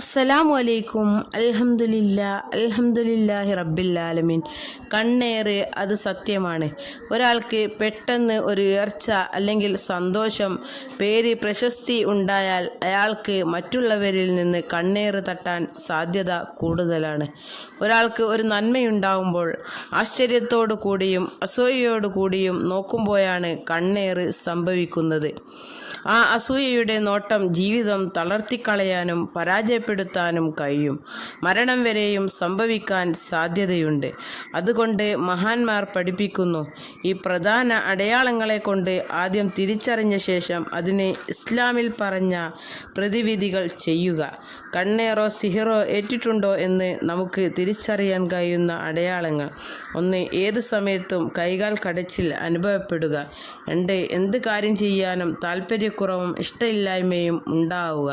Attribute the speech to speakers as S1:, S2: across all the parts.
S1: അസ്സലാമു അലൈക്കും. അൽഹംദുലില്ല അൽഹംദുലില്ലാഹി റബ്ബില്ലാലമീൻ കണ്ണേറ് അത് സത്യമാണ്. ഒരാൾക്ക് പെട്ടെന്ന് ഒരു ഉയർച്ച അല്ലെങ്കിൽ സന്തോഷം പേര് പ്രശസ്തി ഉണ്ടായാൽ അയാൾക്ക് മറ്റുള്ളവരിൽ നിന്ന് കണ്ണേറ് തട്ടാൻ സാധ്യത കൂടുതലാണ്. ഒരാൾക്ക് ഒരു നന്മയുണ്ടാകുമ്പോൾ ആശ്ചര്യത്തോടു കൂടിയും അസൂയയോടു കൂടിയും നോക്കുമ്പോഴാണ് കണ്ണേറ് സംഭവിക്കുന്നത്. ആ അസൂയയുടെ നോട്ടം ജീവിതം തളർത്തിക്കളയാനും പരാജയപ്പെടുത്താനും കഴിയും. മരണം വരെയും സംഭവിക്കാൻ സാധ്യതയുണ്ട്. അതുകൊണ്ട് മഹാന്മാർ പഠിപ്പിക്കുന്നു ഈ പ്രധാന അടയാളങ്ങളെ കൊണ്ട് ആദ്യം തിരിച്ചറിഞ്ഞ ശേഷം അതിനെ ഇസ്ലാമിൽ പറഞ്ഞ പ്രതിവിധികൾ ചെയ്യുക. കണ്ണേറോ സിഹിറോ ഏറ്റിട്ടുണ്ടോ എന്ന് നമുക്ക് തിരിച്ചറിയാൻ കഴിയുന്ന അടയാളങ്ങൾ. ഒന്ന് ഏത് സമയത്തും കൈകാൽ കടച്ചിൽ അനുഭവപ്പെടുക. രണ്ട് എന്ത് കാര്യം ചെയ്യാനും താല്പര്യക്കുറവും ഇഷ്ടമില്ലായ്മയും ഉണ്ടാവുക.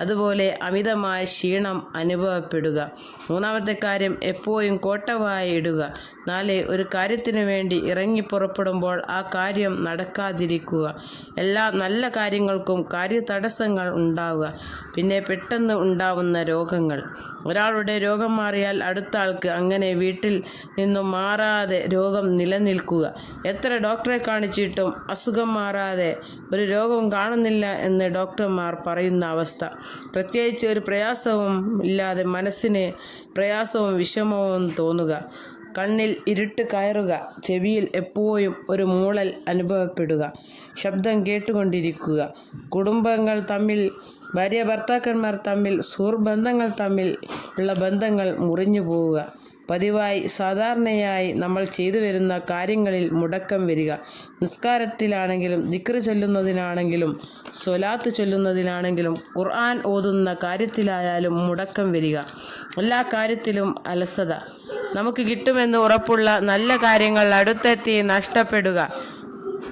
S1: അതുപോലെ അമിതമായ ക്ഷീണം അനുഭവപ്പെടുക. മൂന്നാമത്തെ കാര്യം എപ്പോഴും കോട്ടവായി ഇടുക. നാല് ഒരു കാര്യത്തിന് വേണ്ടി ഇറങ്ങി പുറപ്പെടുമ്പോൾ ആ കാര്യം നടക്കാതിരിക്കുക. എല്ലാ നല്ല കാര്യങ്ങൾക്കും കാര്യതടസ്സങ്ങൾ ഉണ്ടാവുക. പിന്നെ പെട്ടെന്ന് ഉണ്ടാവുന്ന രോഗങ്ങൾ. ഒരാളുടെ രോഗം മാറിയാൽ അടുത്ത ആൾക്ക് അങ്ങനെ വീട്ടിൽ നിന്നും മാറാതെ രോഗം നിലനിൽക്കുക. എത്ര ഡോക്ടറെ കാണിച്ചിട്ടും അസുഖം മാറാതെ ഒരു രോഗവും കാണുന്നില്ല എന്ന് ഡോക്ടർമാർ പറയുന്ന അവസ്ഥ. പ്രത്യേകിച്ച് ഒരു പ്രയാസവും ഇല്ലാതെ മനസ്സിന് പ്രയാസവും വിഷമവും തോന്നുക. കണ്ണിൽ ഇരുട്ട് കയറുക. ചെവിയിൽ എപ്പോഴും ഒരു മൂളൽ അനുഭവപ്പെടുക. ശബ്ദം കേട്ടുകൊണ്ടിരിക്കുക. കുടുംബങ്ങൾ തമ്മിൽ ഭാര്യ ഭർത്താക്കന്മാർ തമ്മിൽ സുഹൃബന്ധങ്ങൾ തമ്മിൽ ഉള്ള ബന്ധങ്ങൾ മുറിഞ്ഞു പോവുക പതിവായി സാധാരണയായി നമ്മൾ ചെയ്തു വരുന്ന കാര്യങ്ങളിൽ മുടക്കം വരിക. നിസ്കാരത്തിലാണെങ്കിലും ദിക്റ് ചൊല്ലുന്നതിനാണെങ്കിലും സ്വലാത്ത് ചൊല്ലുന്നതിനാണെങ്കിലും ഖുർആൻ ഓതുന്ന കാര്യത്തിലായാലും മുടക്കം വരിക. എല്ലാ കാര്യത്തിലും അലസത. നമുക്ക് കിട്ടുമെന്ന് ഉറപ്പുള്ള നല്ല കാര്യങ്ങൾ അടുത്തെത്തി നഷ്ടപ്പെടുക.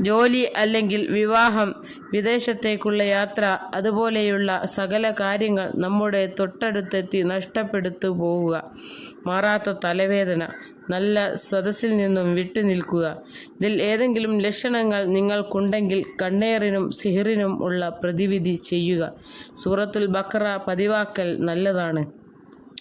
S1: ജോലി അല്ലെങ്കിൽ വിവാഹം വിദേശത്തേക്കുള്ള യാത്ര അതുപോലെയുള്ള സകല കാര്യങ്ങൾ നമ്മുടെ തൊട്ടടുത്തെത്തി നഷ്ടപ്പെടുത്തു പോവുക. മാറാത്ത തലവേദന നല്ല സദസ്സിൽ നിന്നും വിട്ടുനിൽക്കുക ഇതിൽ ഏതെങ്കിലും ലക്ഷണങ്ങൾ നിങ്ങൾക്കുണ്ടെങ്കിൽ കണ്ണേറിനും സിഹിറിനും ഉള്ള പ്രതിവിധി ചെയ്യുക. സൂറത്തുൽ ബക്ര പതിവാക്കൽ നല്ലതാണ്.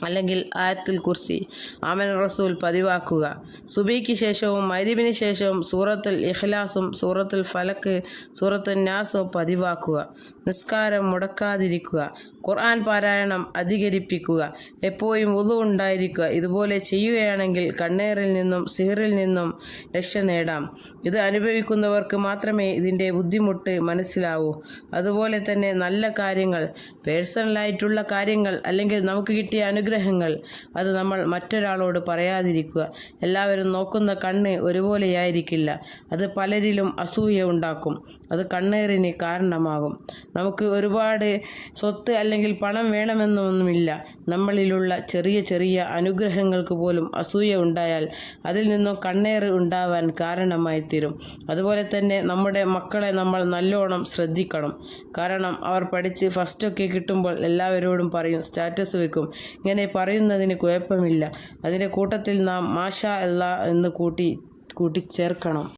S1: അല്ലെങ്കിൽ ആയത്തിൽ കുർസി ആമൻ റസൂൽ പതിവാക്കുക. സുബിക്ക് ശേഷവും മരിബിന് ശേഷവും സൂറത്തുൽ ഇഖ്ലാസും സൂറത്തുൽ ഫലക്ക് സൂറത്തുൽ നാസും പതിവാക്കുക. നിസ്കാരം മുടക്കാതിരിക്കുക. ഖുർആൻ പാരായണം അധികരിപ്പിക്കുക. എപ്പോഴും ഉതു ഉണ്ടായിരിക്കുക. ഇതുപോലെ ചെയ്യുകയാണെങ്കിൽ കണ്ണേറിൽ നിന്നും സിഹറിൽ നിന്നും രക്ഷ നേടാം. ഇത് അനുഭവിക്കുന്നവർക്ക് മാത്രമേ ഇതിന്റെ ബുദ്ധിമുട്ട് മനസ്സിലാവൂ. അതുപോലെ തന്നെ നല്ല കാര്യങ്ങൾ പേഴ്സണലായിട്ടുള്ള കാര്യങ്ങൾ അല്ലെങ്കിൽ നമുക്ക് കിട്ടിയ അനുഗ്രഹങ്ങൾ. അത് നമ്മൾ മറ്റൊരാളോട് പറയാതിരിക്കുക. എല്ലാവരും നോക്കുന്ന കണ്ണ് ഒരുപോലെയായിരിക്കില്ല. അത് പലരിലും അസൂയ ഉണ്ടാക്കും. അത് കണ്ണേറിന് കാരണമാകും. നമുക്ക് ഒരുപാട് സ്വത്ത് അല്ലെങ്കിൽ പണം വേണമെന്നൊന്നുമില്ല. നമ്മളിലുള്ള ചെറിയ ചെറിയ അനുഗ്രഹങ്ങൾക്ക് പോലും അസൂയ ഉണ്ടായാൽ അതിൽ നിന്നും കണ്ണേറ് ഉണ്ടാവാൻ കാരണമായി തീരും അതുപോലെ തന്നെ നമ്മുടെ മക്കളെ നമ്മൾ നല്ലോണം ശ്രദ്ധിക്കണം. കാരണം അവർ പഠിച്ച് ഫസ്റ്റൊക്കെ കിട്ടുമ്പോൾ എല്ലാവരോടും പറയും സ്റ്റാറ്റസ് വെക്കും. ഇങ്ങനെ പറയുന്നതിന് കുഴപ്പമില്ല. അതിന്റെ കൂട്ടത്തിൽ നാം മാഷാ അല്ല എന്ന് കൂട്ടി കൂട്ടിച്ചേർക്കണം.